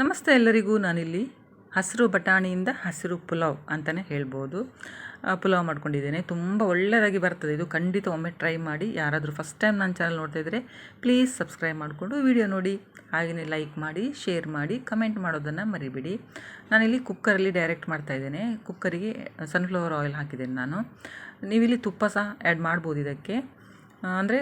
ನಮಸ್ತೆ ಎಲ್ಲರಿಗೂ, ನಾನಿಲ್ಲಿ ಹಸಿರು ಬಟಾಣಿಯಿಂದ ಹಸಿರು ಪುಲಾವ್ ಅಂತಲೇ ಹೇಳ್ಬೋದು. ಪುಲಾವ್ ಮಾಡ್ಕೊಂಡಿದ್ದೇನೆ. ತುಂಬ ಒಳ್ಳೆಯದಾಗಿ ಬರ್ತದೆ. ಇದು ಖಂಡಿತ ಒಮ್ಮೆ ಟ್ರೈ ಮಾಡಿ. ಯಾರಾದರೂ ಫಸ್ಟ್ ಟೈಮ್ ನನ್ನ ಚಾನಲ್ ನೋಡ್ತಾ ಇದ್ದರೆ ಪ್ಲೀಸ್ ಸಬ್ಸ್ಕ್ರೈಬ್ ಮಾಡಿಕೊಂಡು ವಿಡಿಯೋ ನೋಡಿ. ಹಾಗೆಯೇ ಲೈಕ್ ಮಾಡಿ ಶೇರ್ ಮಾಡಿ ಕಮೆಂಟ್ ಮಾಡೋದನ್ನು ಮರಿಬೇಡಿ. ನಾನಿಲ್ಲಿ ಕುಕ್ಕರಲ್ಲಿ ಡೈರೆಕ್ಟ್ ಮಾಡ್ತಾ ಇದ್ದೇನೆ. ಕುಕ್ಕರಿಗೆ ಸನ್ಫ್ಲವರ್ ಆಯಿಲ್ ಹಾಕಿದ್ದೇನೆ ನಾನು. ನೀವಿಲ್ಲಿ ತುಪ್ಪ ಸಹ ಆ್ಯಡ್ ಮಾಡ್ಬೋದು ಇದಕ್ಕೆ. ಅಂದರೆ,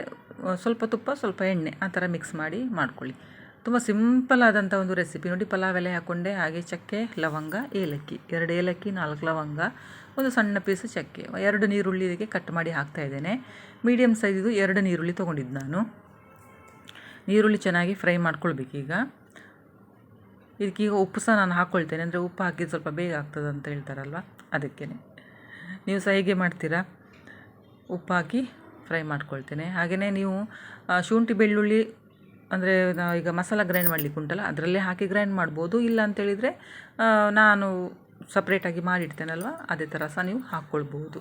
ಸ್ವಲ್ಪ ತುಪ್ಪ, ಸ್ವಲ್ಪ ಎಣ್ಣೆ ಆ ಥರ ಮಿಕ್ಸ್ ಮಾಡಿ ಮಾಡ್ಕೊಳ್ಳಿ. ತುಂಬ ಸಿಂಪಲ್ ಆದಂಥ ಒಂದು ರೆಸಿಪಿ. ನೋಡಿ, ಪಲಾವ್ ಎಲೆ ಹಾಕ್ಕೊಂಡೆ ಹಾಗೆ ಚಕ್ಕೆ, ಲವಂಗ, ಏಲಕ್ಕಿ. ಎರಡು ಏಲಕ್ಕಿ, ನಾಲ್ಕು ಲವಂಗ, ಒಂದು ಸಣ್ಣ ಪೀಸ್ ಚಕ್ಕೆ. ಎರಡು ನೀರುಳ್ಳಿ ಇದಕ್ಕೆ ಕಟ್ ಮಾಡಿ ಹಾಕ್ತಾ ಇದ್ದೇನೆ. ಮೀಡಿಯಮ್ ಸೈಜಿದು ಎರಡು ನೀರುಳ್ಳಿ ತೊಗೊಂಡಿದ್ದು ನಾನು. ನೀರುಳ್ಳಿ ಚೆನ್ನಾಗಿ ಫ್ರೈ ಮಾಡ್ಕೊಳ್ಬೇಕೀಗ ಇದಕ್ಕೀಗ ಉಪ್ಪು ಸಹ ನಾನು ಹಾಕ್ಕೊಳ್ತೇನೆ ಅಂದರೆ ಉಪ್ಪು ಹಾಕಿದ್ದು ಸ್ವಲ್ಪ ಬೇಗ ಆಗ್ತದೆ ಅಂತ ಹೇಳ್ತಾರಲ್ವ? ಅದಕ್ಕೇ ನೀವು ಸಹ ಹೇಗೆ ಮಾಡ್ತೀರಾ? ಉಪ್ಪು ಹಾಕಿ ಫ್ರೈ ಮಾಡ್ಕೊಳ್ತೇನೆ. ಹಾಗೆಯೇ ನೀವು ಶುಂಠಿ ಬೆಳ್ಳುಳ್ಳಿ ಅಂದರೆ ಈಗ ಮಸಾಲ ಗ್ರೈಂಡ್ ಮಾಡಲಿಕ್ಕೆ ಉಂಟಲ್ಲ, ಅದರಲ್ಲೇ ಹಾಕಿ ಗ್ರೈಂಡ್ ಮಾಡ್ಬೋದು. ಇಲ್ಲ ಅಂತೇಳಿದರೆ ನಾನು ಸಪ್ರೇಟಾಗಿ ಮಾಡಿಡ್ತೇನಲ್ವ? ಅದೇ ಥರ ಸಹ ನೀವು ಹಾಕ್ಕೊಳ್ಬೋದು.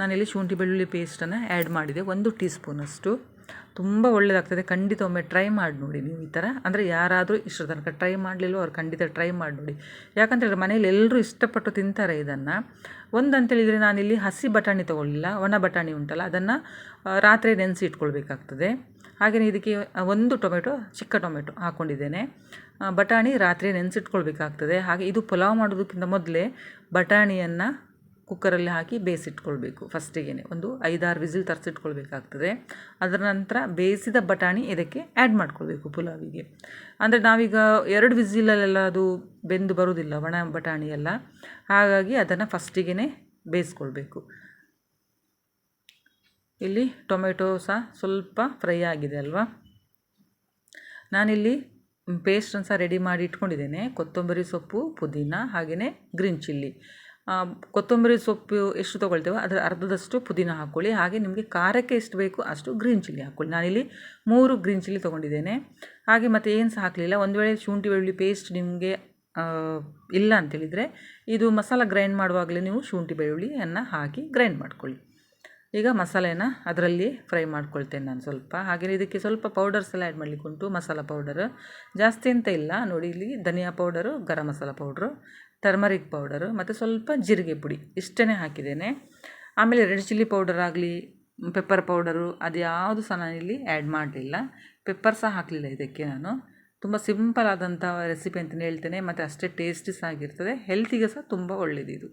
ನಾನಿಲ್ಲಿ ಶುಂಠಿ ಬೆಳ್ಳುಳ್ಳಿ ಪೇಸ್ಟನ್ನು ಆ್ಯಡ್ ಮಾಡಿದೆ. ಒಂದು ಟೀ ಸ್ಪೂನಷ್ಟು ತುಂಬ ಒಳ್ಳೆಯದಾಗ್ತದೆ ಖಂಡಿತ ಒಮ್ಮೆ ಟ್ರೈ ಮಾಡಿ ನೋಡಿ ನೀವು ಈ ಥರ ಅಂದರೆ ಯಾರಾದರೂ ಇಷ್ಟರ ತನಕ ಟ್ರೈ ಮಾಡಲಿಲ್ಲೋ ಅವ್ರು ಖಂಡಿತ ಟ್ರೈ ಮಾಡಿ ನೋಡಿ. ಯಾಕಂತೇಳಿದ್ರೆ ಮನೇಲಿ ಎಲ್ಲರೂ ಇಷ್ಟಪಟ್ಟು ತಿಂತಾರೆ ಇದನ್ನು. ಒಂದು ಅಂತೇಳಿದರೆ ನಾನಿಲ್ಲಿ ಹಸಿ ಬಟಾಣಿ ತೊಗೊಳ್ಳಿಲ್ಲ. ಒಣ ಬಟಾಣಿ ಉಂಟಲ್ಲ, ಅದನ್ನು ರಾತ್ರಿ ನೆನೆಸಿ ಇಟ್ಕೊಳ್ಬೇಕಾಗ್ತದೆ. ಹಾಗೆಯೇ ಇದಕ್ಕೆ ಒಂದು ಟೊಮೆಟೊ, ಚಿಕ್ಕ ಟೊಮೆಟೊ ಹಾಕ್ಕೊಂಡಿದ್ದೇನೆ ಬಟಾಣಿ ರಾತ್ರಿ ನೆನೆಸಿಟ್ಕೊಳ್ಬೇಕಾಗ್ತದೆ. ಹಾಗೆ ಇದು ಪಲಾವ್ ಮಾಡೋದಕ್ಕಿಂತ ಮೊದಲೇ ಬಟಾಣಿಯನ್ನು ಕುಕ್ಕರಲ್ಲಿ ಹಾಕಿ ಬೇಯಿಸಿಟ್ಕೊಳ್ಬೇಕು. ಫಸ್ಟಿಗೆ ಒಂದು ಐದಾರು ವಿಸಿಲ್ ತರಿಸಿಟ್ಕೊಳ್ಬೇಕಾಗ್ತದೆ. ಅದರ ನಂತರ ಬೇಯಿಸಿದ ಬಟಾಣಿ ಇದಕ್ಕೆ ಆ್ಯಡ್ ಮಾಡ್ಕೊಳ್ಬೇಕು ಪುಲಾವಿಗೆ. ಅಂದರೆ ನಾವೀಗ ಎರಡು ವಿಸಿಲಲ್ಲೆಲ್ಲ ಅದು ಬೆಂದು ಬರುವುದಿಲ್ಲ, ಒಣ ಬಟಾಣಿ ಎಲ್ಲ. ಹಾಗಾಗಿ ಅದನ್ನು ಫಸ್ಟಿಗೆ ಬೇಯಿಸ್ಕೊಳ್ಬೇಕು. ಇಲ್ಲಿ ಟೊಮೆಟೊ ಸಹ ಸ್ವಲ್ಪ ಫ್ರೈ ಆಗಿದೆ ಅಲ್ವಾ? ನಾನಿಲ್ಲಿ ಪೇಸ್ಟನ್ನು ಸಹ ರೆಡಿ ಮಾಡಿ ಇಟ್ಕೊಂಡಿದ್ದೇನೆ. ಕೊತ್ತಂಬರಿ ಸೊಪ್ಪು, ಪುದೀನ, ಹಾಗೆಯೇ ಗ್ರೀನ್ ಚಿಲ್ಲಿ. ಕೊತ್ತಂಬರಿ ಸೊಪ್ಪು ಎಷ್ಟು ತೊಗೊಳ್ತೇವೋ ಅದರ ಅರ್ಧದಷ್ಟು ಪುದೀನ ಹಾಕ್ಕೊಳ್ಳಿ. ಹಾಗೆ ನಿಮಗೆ ಖಾರಕ್ಕೆ ಎಷ್ಟು ಬೇಕು ಅಷ್ಟು ಗ್ರೀನ್ ಚಿಲ್ಲಿ ಹಾಕ್ಕೊಳ್ಳಿ. ನಾನಿಲ್ಲಿ ಮೂರು ಗ್ರೀನ್ ಚಿಲ್ಲಿ ತೊಗೊಂಡಿದ್ದೇನೆ. ಹಾಗೆ ಮತ್ತು ಏನು ಸಹ ಹಾಕಲಿಲ್ಲ. ಒಂದು ವೇಳೆ ಶುಂಠಿ, ಬೆಳ್ಳುಳ್ಳಿ ಪೇಸ್ಟ್ ನಿಮಗೆ ಇಲ್ಲ ಅಂತೇಳಿದರೆ ಇದು ಮಸಾಲ ಗ್ರೈಂಡ್ ಮಾಡುವಾಗಲೇ ನೀವು ಶುಂಠಿ ಬೆಳ್ಳುಳ್ಳಿಯನ್ನು ಹಾಕಿ ಗ್ರೈಂಡ್ ಮಾಡ್ಕೊಳ್ಳಿ. ಈಗ ಮಸಾಲೆನ ಅದರಲ್ಲಿ ಫ್ರೈ ಮಾಡ್ಕೊಳ್ತೇನೆ ನಾನು ಸ್ವಲ್ಪ. ಹಾಗೆ ಇದಕ್ಕೆ ಸ್ವಲ್ಪ ಪೌಡರ್ಸ್ ಎಲ್ಲ ಆ್ಯಡ್ ಮಾಡಲಿಕ್ಕೆ ಉಂಟು ಮಸಾಲ ಪೌಡರ್ ಜಾಸ್ತಿ ಅಂತ ಇಲ್ಲ. ನೋಡಿ ಇಲ್ಲಿ ಧನಿಯಾ powder garam masala powder turmeric powder ಮತ್ತು ಸ್ವಲ್ಪ ಜೀರಿಗೆ ಪುಡಿ ಇಷ್ಟೇ ಹಾಕಿದ್ದೇನೆ. ಆಮೇಲೆ ರೆಡ್ ಚಿಲ್ಲಿ ಪೌಡರ್ ಆಗಲಿ ಪೆಪ್ಪರ್ ಪೌಡರು ಅದು ಯಾವುದು ಸಹ ನಾನಿಲ್ಲಿ ಆ್ಯಡ್ ಮಾಡಲಿಲ್ಲ. ಪೆಪ್ಪರ್ ಸಹ ಹಾಕಲಿಲ್ಲ ಇದಕ್ಕೆ ನಾನು. ತುಂಬ ಸಿಂಪಲ್ ಆದಂಥ ರೆಸಿಪಿ ಅಂತಲೇ ಹೇಳ್ತೇನೆ, ಮತ್ತು ಅಷ್ಟೇ ಟೇಸ್ಟಿ ಸಹ ಆಗಿರ್ತದೆ. ಹೆಲ್ತಿಗೆ ಸಹ ತುಂಬ ಒಳ್ಳೆಯದಿದು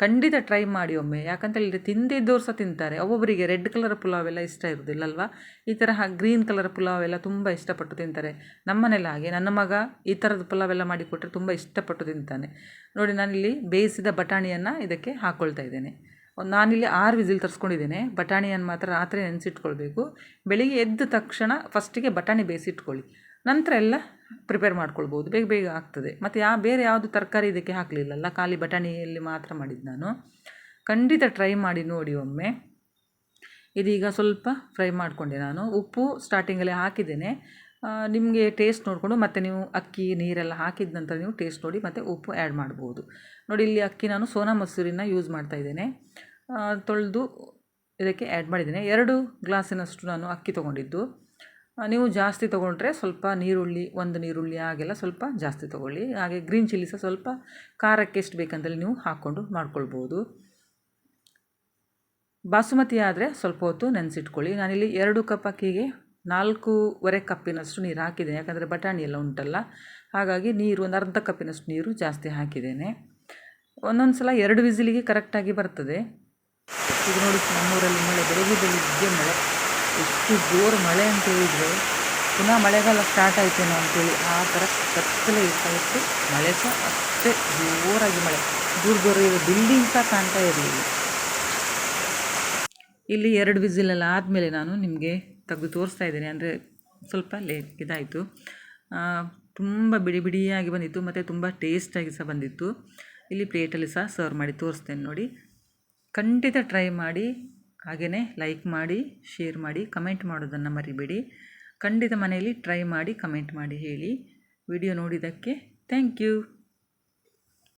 ಖಂಡಿತ ಟ್ರೈ ಮಾಡಿ ಒಮ್ಮೆ. ಯಾಕಂತ ಹೇಳಿದರೆ ತಿಂದಿದ್ದವ್ರು ಸಹ ತಿಂತಾರೆ. ಒಬ್ಬೊಬ್ಬರಿಗೆ ರೆಡ್ ಕಲರ್ ಪುಲಾವ್ ಎಲ್ಲ ಇಷ್ಟ ಇರೋದಿಲ್ಲಲ್ವಾ? ಈ ಥರ ಗ್ರೀನ್ ಕಲರ್ ಪುಲಾವ್ ಎಲ್ಲ ತುಂಬ ಇಷ್ಟಪಟ್ಟು ತಿಂತಾರೆ. ನಮ್ಮನೆಲ್ಲ ಹಾಗೆ. ನನ್ನ ಮಗ ಈ ಥರದ ಪುಲಾವ್ ಎಲ್ಲ ಮಾಡಿಕೊಟ್ರೆ ತುಂಬ ಇಷ್ಟಪಟ್ಟು ತಿಂತಾನೆ. ನೋಡಿ, ನಾನಿಲ್ಲಿ ಬೇಯಿಸಿದ ಬಟಾಣಿಯನ್ನು ಇದಕ್ಕೆ ಹಾಕ್ಕೊಳ್ತಾ ಇದ್ದೇನೆ. ನಾನಿಲ್ಲಿ ಆರು ವಿಸಿಲ್ ತರಿಸ್ಕೊಂಡಿದ್ದೇನೆ. ಬಟಾಣಿಯನ್ನು ಮಾತ್ರ ರಾತ್ರಿ ನೆನೆಸಿಟ್ಕೊಳ್ಬೇಕು. ಬೆಳಿಗ್ಗೆ ಎದ್ದ ತಕ್ಷಣ ಫಸ್ಟಿಗೆ ಬಟಾಣಿ ಬೇಯಿಸಿಟ್ಕೊಳ್ಳಿ. ನಂತರ ಎಲ್ಲ ಪ್ರಿಪೇರ್ ಮಾಡ್ಕೊಳ್ಬೋದು. ಬೇಗ ಬೇಗ ಆಗ್ತದೆ. ಮತ್ತು ಯಾ, ಬೇರೆ ಯಾವುದು ತರಕಾರಿ ಇದಕ್ಕೆ ಹಾಕಲಿಲ್ಲಲ್ಲ, ಖಾಲಿ ಬಟಾಣಿಯಲ್ಲಿ ಮಾತ್ರ ಮಾಡಿದ್ದು ನಾನು. ಖಂಡಿತ ಟ್ರೈ ಮಾಡಿ ನೋಡಿ ಒಮ್ಮೆ. ಇದೀಗ ಸ್ವಲ್ಪ ಫ್ರೈ ಮಾಡಿಕೊಂಡೆ ನಾನು. ಉಪ್ಪು ಸ್ಟಾರ್ಟಿಂಗಲ್ಲೇ ಹಾಕಿದ್ದೇನೆ. ನಿಮಗೆ ಟೇಸ್ಟ್ ನೋಡಿಕೊಂಡು ಮತ್ತು ನೀವು ಅಕ್ಕಿ, ನೀರೆಲ್ಲ ಹಾಕಿದ ನಂತರ ನೀವು ಟೇಸ್ಟ್ ನೋಡಿ ಮತ್ತು ಉಪ್ಪು ಆ್ಯಡ್ ಮಾಡ್ಬೋದು. ನೋಡಿ, ಇಲ್ಲಿ ಅಕ್ಕಿ ನಾನು ಸೋನಾ ಮಸೂರಿನ ಯೂಸ್ ಮಾಡ್ತಾ ಇದ್ದೇನೆ. ತೊಳೆದು ಇದಕ್ಕೆ ಆ್ಯಡ್ ಮಾಡಿದ್ದೇನೆ. ಎರಡು ಗ್ಲಾಸಿನಷ್ಟು ನಾನು ಅಕ್ಕಿ ತೊಗೊಂಡಿದ್ದು. ನೀವು ಜಾಸ್ತಿ ತೊಗೊಂಡ್ರೆ ಸ್ವಲ್ಪ ನೀರುಳ್ಳಿ, ಒಂದು ನೀರುಳ್ಳಿ ಹಾಗೆಲ್ಲ ಸ್ವಲ್ಪ ಜಾಸ್ತಿ ತೊಗೊಳ್ಳಿ. ಹಾಗೆ ಗ್ರೀನ್ ಚಿಲ್ಲಿ ಸಹ ಸ್ವಲ್ಪ ಖಾರಕ್ಕೆ ಎಷ್ಟು ಬೇಕಂತೇಳಿ ನೀವು ಹಾಕ್ಕೊಂಡು ಮಾಡ್ಕೊಳ್ಬೋದು. ಬಾಸುಮತಿ ಆದರೆ ಸ್ವಲ್ಪ ಹೊತ್ತು ನೆನೆಸಿಟ್ಕೊಳ್ಳಿ. ನಾನಿಲ್ಲಿ ಎರಡು ಕಪ್ ಅಕ್ಕಿಗೆ ನಾಲ್ಕೂವರೆ ಕಪ್ಪಿನಷ್ಟು ನೀರು ಹಾಕಿದ್ದೇನೆ. ಯಾಕಂದರೆ ಬಟಾಣಿ ಎಲ್ಲ ಉಂಟಲ್ಲ. ಹಾಗಾಗಿ ನೀರು, ಒಂದು ಅರ್ಧ ಕಪ್ಪಿನಷ್ಟು ನೀರು ಜಾಸ್ತಿ ಹಾಕಿದ್ದೇನೆ. ಒಂದೊಂದು ಸಲ ಎರಡು ವಿಸಿಲಿಗೆ ಕರೆಕ್ಟಾಗಿ ಬರ್ತದೆ. ಈಗ ನೋಡಿ, ನಮ್ಮೂರಲ್ಲಿ ಮಳೆ ಬೆಳಗ್ಗೆ ಬೆಳಿಗ್ಗೆ ಮಳೆ. ಎಷ್ಟು ಜೋರು ಮಳೆ ಅಂತ ಹೇಳಿದರೆ ಪುನಃ ಮಳೆಗಾಲ ಸ್ಟಾರ್ಟ್ ಆಯ್ತೇನೋ ಅಂತೇಳಿ ಆ ಥರ ಕತ್ತಲೆ ಇರ್ತಾ ಇತ್ತು. ಮಳೆ ಸಹ ಅಷ್ಟೇ ಜೋರಾಗಿ ಮಳೆ. ದೂರ ದೂರ ಇರೋ ಬಿಲ್ಡಿಂಗ್ ಸಹ ಕಾಣ್ತಾ ಇರಲಿಲ್ಲ. ಇಲ್ಲಿ ಎರಡು ವಿಸಿಲೆಲ್ಲ ಆದಮೇಲೆ ನಾನು ನಿಮಗೆ ತೆಗೆದು ತೋರಿಸ್ತಾ ಇದ್ದೀನಿ. ಅಂದರೆ ಸ್ವಲ್ಪ ಲೇಟ್ ಇದಾಯಿತು. ತುಂಬ ಬಿಡಿ ಬಿಡಿಯಾಗಿ ಬಂದಿತ್ತು ಮತ್ತು ತುಂಬ ಟೇಸ್ಟಾಗಿ ಸಹ ಬಂದಿತ್ತು. ಇಲ್ಲಿ ಪ್ಲೇಟಲ್ಲಿ ಸಹ ಸರ್ವ್ ಮಾಡಿ ತೋರಿಸ್ತೇನೆ ನೋಡಿ. ಖಂಡಿತ ಟ್ರೈ ಮಾಡಿ. ಹಾಗೆಯೇ ಲೈಕ್ ಮಾಡಿ ಶೇರ್ ಮಾಡಿ ಕಮೆಂಟ್ ಮಾಡೋದನ್ನು ಮರಿಬೇಡಿ. ಖಂಡಿತ ಮನೆಯಲ್ಲಿ ಟ್ರೈ ಮಾಡಿ ಕಮೆಂಟ್ ಮಾಡಿ ಹೇಳಿ. ವಿಡಿಯೋ ನೋಡಿದ್ದಕ್ಕೆ ಥ್ಯಾಂಕ್ ಯು